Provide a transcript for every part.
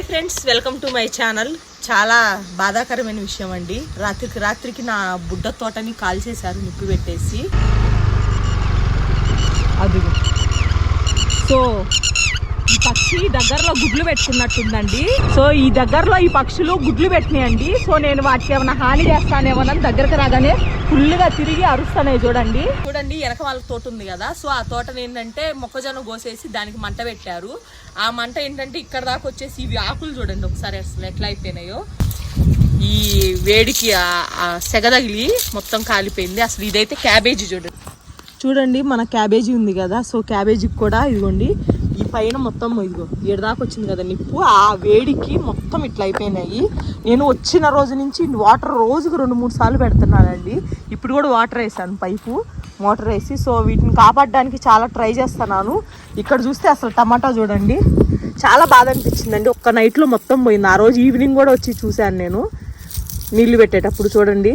Hi friends welcome to my channel. చాలా బాధాకరమైన విషయం అండి. రాత్రికి రాత్రికి నా బుడ్డ తోటని కాల్చేశారు నిప్పు పెట్టేసి. అది సో ఈ పక్షి దగ్గరలో గుడ్లు పెట్టుకున్నట్టుందండి. సో ఈ దగ్గరలో ఈ పక్షులు గుడ్లు పెట్టినాయండి. సో నేను వాటికి ఏమైనా హాని చేస్తానేమోనని దగ్గరకు రాగానే ఫుల్గా తిరిగి అరుస్తానే చూడండి. చూడండి వెనక వాళ్ళ తోట ఉంది కదా. సో ఆ తోటని ఏంటంటే మొక్కజొన్న కోసేసి దానికి మంట పెట్టారు. ఆ మంట ఏంటంటే ఇక్కడ దాకా వచ్చేసి ఇవి ఆకులు చూడండి ఒకసారి అసలు ఎట్లా అయిపోయినాయో. ఈ వేడికి సెగ తగిలి మొత్తం కాలిపోయింది. అసలు ఇదైతే క్యాబేజీ చూడండి. చూడండి మన క్యాబేజీ ఉంది కదా. సో క్యాబేజీకి కూడా ఇదిగోండి పైన మొత్తం ఇదిగో ఏడుదాకా వచ్చింది కదా నిప్పు ఆ వేడికి మొత్తం ఇట్లా అయిపోయినాయి. నేను వచ్చిన రోజు నుంచి వాటర్ రోజుకు రెండు మూడు సార్లు పెడుతున్నానండి. ఇప్పుడు కూడా వాటర్ వేసాను పైపు మోటార్ వేసి. సో వీటిని కాపాడడానికి చాలా ట్రై చేస్తున్నాను. ఇక్కడ చూస్తే అసలు టమాటా చూడండి. చాలా బాధ అనిపించిందండి. ఒక్క నైట్లో మొత్తం పోయింది. ఆ రోజు ఈవినింగ్ కూడా వచ్చి చూశాను నేను. నీళ్ళు పెట్టేటప్పుడు చూడండి.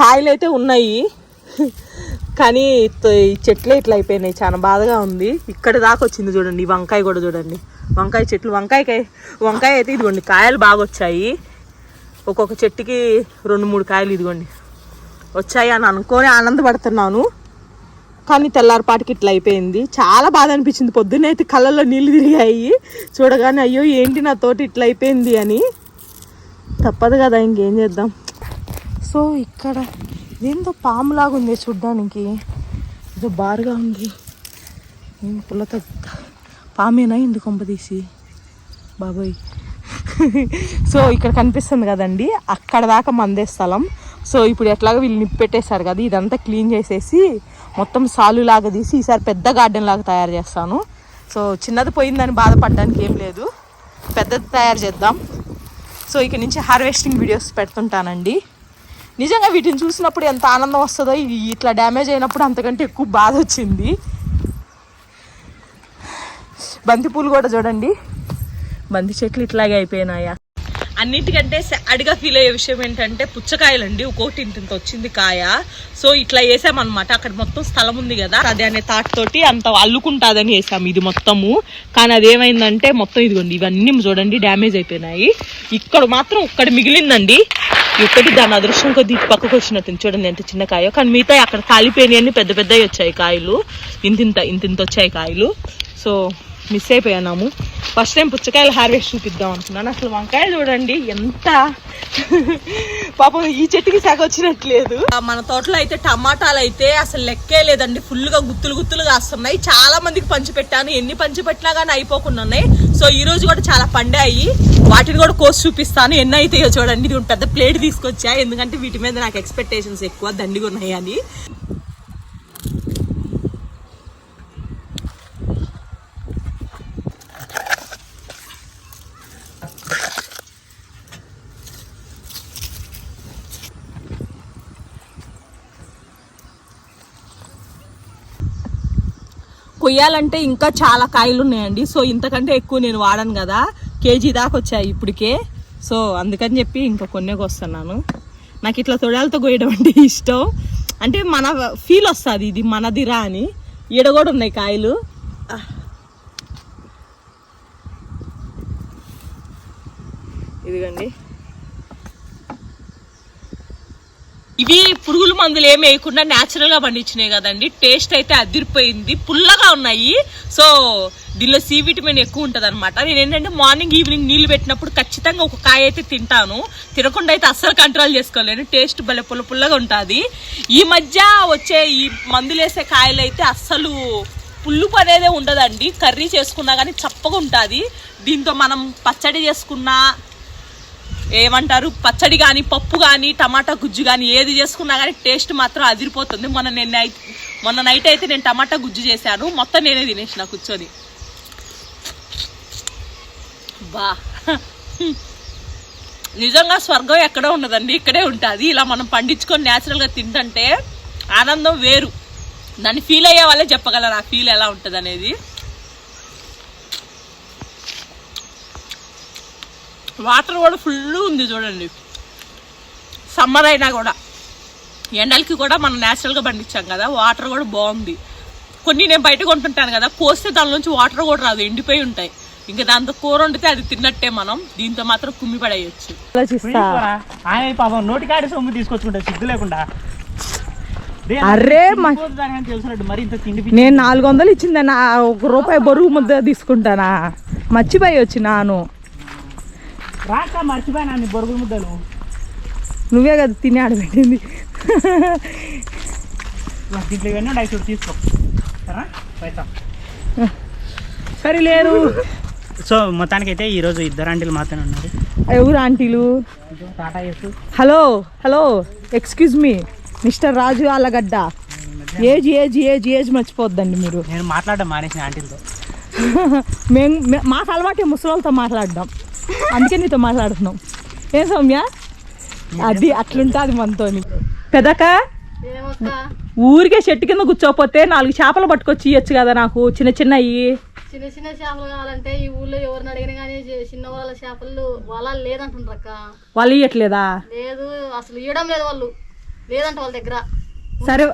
కాయలు అయితే ఉన్నాయి. కానీ ఈ చెట్లే ఇట్లా అయిపోయినాయి. చాలా బాధగా ఉంది. ఇక్కడ దాకా వచ్చింది చూడండి. వంకాయ కూడా చూడండి. వంకాయ చెట్లు. వంకాయకాయ వంకాయ అయితే ఇదిగోండి. కాయలు బాగా వచ్చాయి. ఒక్కొక్క చెట్టుకి రెండు మూడు కాయలు ఇదిగోండి. వచ్చాయి అని అనుకొని ఆనందపడుతున్నాను. కానీ తెల్లారిపాటికి ఇట్లా అయిపోయింది. చాలా బాధ అనిపించింది. పొద్దున్నే అయితే కళ్ళల్లో నీళ్ళు తిరిగాయి. చూడగానే అయ్యో ఏంటి నా తోటి ఇట్లా అయిపోయింది అని. తప్పదు కదా ఇంకేం చేద్దాం. సో ఇక్కడ ఏందో పాములాగా ఉంది చూడ్డానికి. ఏదో బారుగా ఉంది. ఏం పుల్లతో పామేనా ఇందు కొంప తీసి? బాబోయ్. సో ఇక్కడ కనిపిస్తుంది కదండి అక్కడ దాకా మందే స్థలం. సో ఇప్పుడు ఎట్లాగో వీళ్ళు నిప్పెట్టేశారు కదా ఇదంతా క్లీన్ చేసేసి మొత్తం సాలు లాగా తీసి ఈసారి పెద్ద గార్డెన్ లాగా తయారు చేస్తాను. సో చిన్నది పోయిందని బాధపడడానికి ఏం లేదు. పెద్దది తయారు చేద్దాం. సో ఇక నుంచి హార్వెస్టింగ్ వీడియోస్ పెడుతుంటానండి. నిజంగా వీటిని చూసినప్పుడు ఎంత ఆనందం వస్తుందో ఇట్లా డ్యామేజ్ అయినప్పుడు అంతకంటే ఎక్కువ బాధ వచ్చింది. బంతిపూలు కూడా చూడండి. బంతి చెట్లు ఇట్లాగే అయిపోయినాయా? అన్నిటికంటే అడిగా ఫీల్ అయ్యే విషయం ఏంటంటే పుచ్చకాయలండి ఒక్కొక్కటి ఇంత ఇంత వచ్చింది కాయ. సో ఇట్లా వేసామన్నమాట. అక్కడ మొత్తం స్థలం ఉంది కదా. అది అనే తాటి తోటి అంత అల్లుకుంటాదని వేసాము ఇది మొత్తము. కానీ అదేమైందంటే మొత్తం ఇదిగోండి ఇవన్నీ చూడండి డ్యామేజ్ అయిపోయినాయి. ఇక్కడ మాత్రం ఒక్కటి మిగిలిందండి. ఒక్కటి దాని అదృష్టం కొద్ది ఇటు పక్కకు వచ్చినట్టు చూడండి ఎంత చిన్న కాయో. కానీ మిగతా అక్కడ కాలిపోయినాయి పెద్ద పెద్దవి వచ్చాయి కాయలు. ఇంతింత ఇంతింత వచ్చాయి కాయలు. సో మిస్ అయిపోయాము ఫస్ట్ టైం పుచ్చకాయలు హార్వెస్ట్ చూపిద్దాం అనుకున్నాను. అసలు వంకాయలు చూడండి ఎంత. పాపం ఈ చెట్టుకి సగ వచ్చినట్లేదు. మన తోటలో అయితే టమాటాలు అయితే అసలు లెక్కే లేదండి. ఫుల్గా గుత్తులు గుత్తులు కాస్తున్నాయి. చాలా మందికి పంచిపెట్టాను ఎన్ని పంచిపెట్టినా కానీ అయిపోకుండా ఉన్నాయి. సో ఈ రోజు కూడా చాలా పండాయి. వాటిని కూడా కోసి చూపిస్తాను. ఎన్ని అవుతాయో చూడండి. ఇది పెద్ద ప్లేట్ తీసుకొచ్చా. ఎందుకంటే వీటి మీద నాకు ఎక్స్పెక్టేషన్స్ ఎక్కువ. దండిగా ఉన్నాయి అని. కొయ్యాలంటే ఇంకా చాలా కాయలు ఉన్నాయండి సో ఇంతకంటే ఎక్కువ నేను వాడను కదా. కేజీ దాకా వచ్చాయి ఇప్పటికే. సో అందుకని చెప్పి ఇంకా కొన్నే వస్తున్నాను. నాకు ఇట్లా తొడాలతో కొయ్యడం అంటే ఇష్టం. అంటే మన ఫీల్ వస్తుంది ఇది మనదిరా అని. ఈడ కూడా ఉన్నాయి కాయలు. ఇదిగండి. ఇవి పురుగుల మందులు ఏమి వేయకుండా న్యాచురల్గా పండించినాయి కదండి. టేస్ట్ అయితే అదిరిపోయింది. పుల్లగా ఉన్నాయి. సో దీనిలో సి విటమిన్ ఎక్కువ ఉంటుంది అనమాట నేను ఏంటంటే మార్నింగ్ ఈవినింగ్ నీళ్ళు పెట్టినప్పుడు ఖచ్చితంగా ఒక కాయ అయితే తింటాను. తినకుండా అయితే అస్సలు కంట్రోల్ చేసుకోలేను. టేస్ట్ భలే పుల్ల పుల్లగా ఉంటుంది. ఈ మధ్య వచ్చే ఈ మందులేసే కాయలు అయితే అస్సలు పుల్లుపు అనేదే ఉండదండి. కర్రీ చేసుకున్నా కానీ చప్పగా ఉంటుంది. దీంతో మనం పచ్చడి చేసుకున్నా ఏమంటారు? పచ్చడి కానీ పప్పు కానీ టమాటా గుజ్జు కానీ ఏది చేసుకున్నా కానీ టేస్ట్ మాత్రం అదిరిపోతుంది. మొన్న నేను నైట్ మొన్న నైట్ అయితే నేను టమాటా గుజ్జు చేశాను. మొత్తం నేనే తినేసిన కూర్చొని. బా. నిజంగా స్వర్గం ఎక్కడో ఉండదండి ఇక్కడే ఉంటుంది. ఇలా మనం పండించుకొని న్యాచురల్గా తింటుంటే ఆనందం వేరు. దాన్ని ఫీల్ అయ్యే వాళ్ళే చెప్పగలరు ఆ ఫీల్ ఎలా ఉంటుంది అనేది వాటర్ కూడా ఫుల్ ఉంది చూడండి. సమ్మర్ అయినా కూడా. ఎండలకి కూడా మనం న్యాచురల్గా పండించాం కదా వాటర్ కూడా బాగుంది. కొన్ని నేను బయట కొంటుంటాను కదా పోస్తే దాని నుంచి వాటర్ కూడా రాదు ఎండిపోయి ఉంటాయి. ఇంకా దాంతో కూర వండితే అది తిన్నట్టే మనం దీంతో మాత్రం కుమ్మి పడేయచ్చు. ఆయన పాపం నోటికాడి సొమ్ము తీసుకొచ్చుకుంటా సిగ్గు లేకుండా. అరే. నేను నాలుగు వందలు ఇచ్చిందన్న ఒక రూపాయి బరువు ముద్ద తీసుకుంటానా? మర్చిపోయి వచ్చినాను. రాక మర్చిపోయినా నీ బొరుగుల ముద్దలు. నువ్వే కదా తిని ఆడబెట్టింది. దీంట్లో ఇవన్నీ తీసుకో. సరే లేరు సో మొత్తానికైతే ఈరోజు ఇద్దరు ఆంటీలు మాత్రమే ఉన్నారు. ఎవరు ఆంటీలు? Hello hello excuse me mister Raju Allagadda. Age age age age మర్చిపోద్దండి మీరు. నేను మాట్లాడడం మానేసిన ఆంటీలతో. మేము మే- మాకు అలవాటే ముసలోళ్ళతో మాట్లాడడం. అందుకే నీతో మాట్లాడుతున్నాం. ఏం సౌమ్య? అది అట్లుంటుంది మనతోని. పెదక ఊరికే చెట్టు కింద కూర్చోపోతే నాలుగు చేపలు పట్టుకొచ్చి ఇవ్వచ్చు కదా నాకు చిన్న చిన్నవి చిన్న చిన్న చేపలు కావాలంటే ఈ ఊళ్ళో ఎవరిని అడిగినా కానీ చిన్న వాళ్ళ చేపలు వాళ్ళ లేదంటుండ్రు అక్క. వాళ్ళు ఇవ్వట్లేదా లేదు అసలు ఇవ్వడం లేదు వాళ్ళు. లేదంట వాళ్ళ దగ్గర. సరే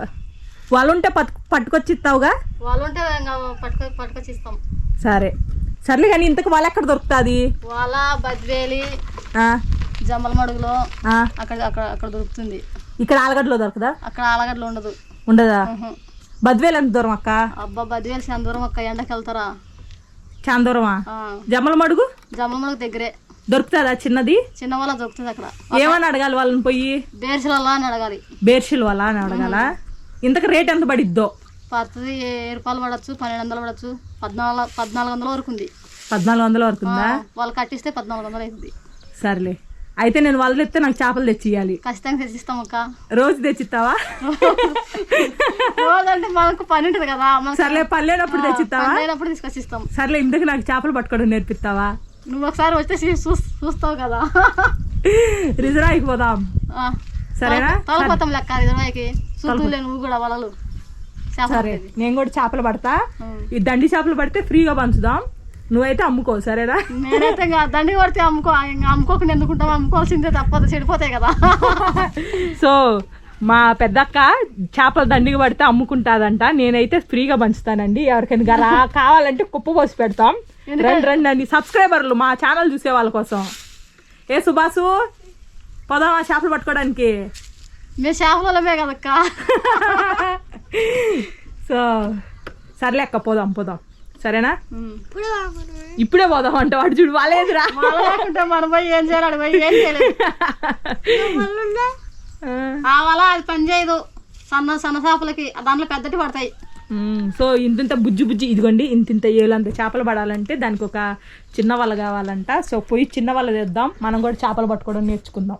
వాళ్ళు ఉంటే పట్టు పట్టుకొచ్చి ఇస్తావుగా వాళ్ళు ఉంటే పట్టుకొ పట్టుకొచ్చి ఇస్తాం సరే. సర్లే కానీ ఇంతకు వాళ్ళు ఎక్కడ దొరుకుతుంది? వాళ్ళ బద్వేలి జమ్మల మడుగులో అక్కడ అక్కడ అక్కడ దొరుకుతుంది. ఇక్కడ ఆలగడ్డలో దొరకదా? అక్కడ ఆలగడ్డలు ఉండదు. ఉండదా. బద్వేలు ఎంత దూరం అక్క? అబ్బా బద్వేలి చాలా దూరం అక్క? ఎండకి వెళ్తారా చాలా దూరమా జమ్మల మడుగు? జమ్మల మడుగు దగ్గరే. దొరుకుతుందా చిన్నది? చిన్న వాళ్ళ దొరుకుతుంది అక్కడ. ఏమని అడగాలి వాళ్ళని పోయి? బేర్చిలల్లా అని అడగాలి. బేర్షిల్ వాళ్ళ అని అడగాల? ఇంతకు రేట్ ఎంత పడిద్దో? పడుతుంది ఏ రూపాయలు పడచ్చు పన్నెండు వందలు పడచ్చు. పద్నాలుగు పద్నాలుగు వందల వరకు ఉంది. పద్నాలుగు వందల వరకు ఉందా? వాళ్ళు కట్టిస్తే పద్నాలుగు వందలు అవుతుంది. సర్లే. అయితే నేను వాళ్ళు చెప్తే నాకు చేపలు తెచ్చి ఇవ్వాలి ఖచ్చితంగా తెచ్చిస్తాం అక్క. రోజు తెచ్చిస్తావా రోజంటే మనకు పని ఉంటుంది కదా సర్లే పల్లెనప్పుడు తెచ్చిస్తావా తీసుకొచ్చిస్తాం. సర్లే ఇందుకు నాకు చేపలు పట్టుకోవడం నేర్పిస్తావా నువ్వు ఒకసారి వచ్చి చూ- చూస్తావు కదా. రిజర్వాయికి పోదాం. సరేనా? తోలపోతాం లెక్క నువ్వు కూడా వలలు. సరే. నేను కూడా చేపలు పడతా. ఈ దండి చేపలు పడితే ఫ్రీగా పంచుదాం. నువ్వైతే అమ్ముకో సరేనా? నేనైతే ఇంకా దండి కొడితే అమ్ముకో ఇంకా అమ్ముకోకుండా ఎందుకుంటాం అమ్ముకోవాల్సిందే తప్పదు చెడిపోతాయి కదా. సో మా పెద్దక్క చేపల దండికి పడితే అమ్ముకుంటాదంట. నేనైతే ఫ్రీగా పంచుతానండి. ఎవరికైనా గరా కావాలంటే కుప్ప పోసి పెడతాం. రండి రండి అండి. సబ్స్క్రైబర్లు మా ఛానల్ చూసే వాళ్ళ కోసం. ఏ సుభాసు పోదామా చేపలు పట్టుకోవడానికి? మేము చేపలమే కదక్క. సో సర్లే అక్క పోదాం పోదాం. సరేనా. ఇప్పుడే పోదాం అంటే వాడు చూడు లేకుంటే మనం పోయి ఏం చేయాలి? పోయి ఏం చేయలేదు. ఆ. వల అది పని చేయదు. సన్న సన్న చేపలకి దాంట్లో పెద్దటి పడతాయి. సో ఇంతింత బుజ్జి బుజ్జి ఇదిగోండి ఇంతింత ఏలంత చేపలు పడాలంటే దానికి ఒక చిన్న వల కావాలంట. సో పోయి చిన్న వల తెద్దాం. మనం కూడా చేపలు పట్టుకోవడం నేర్చుకుందాం.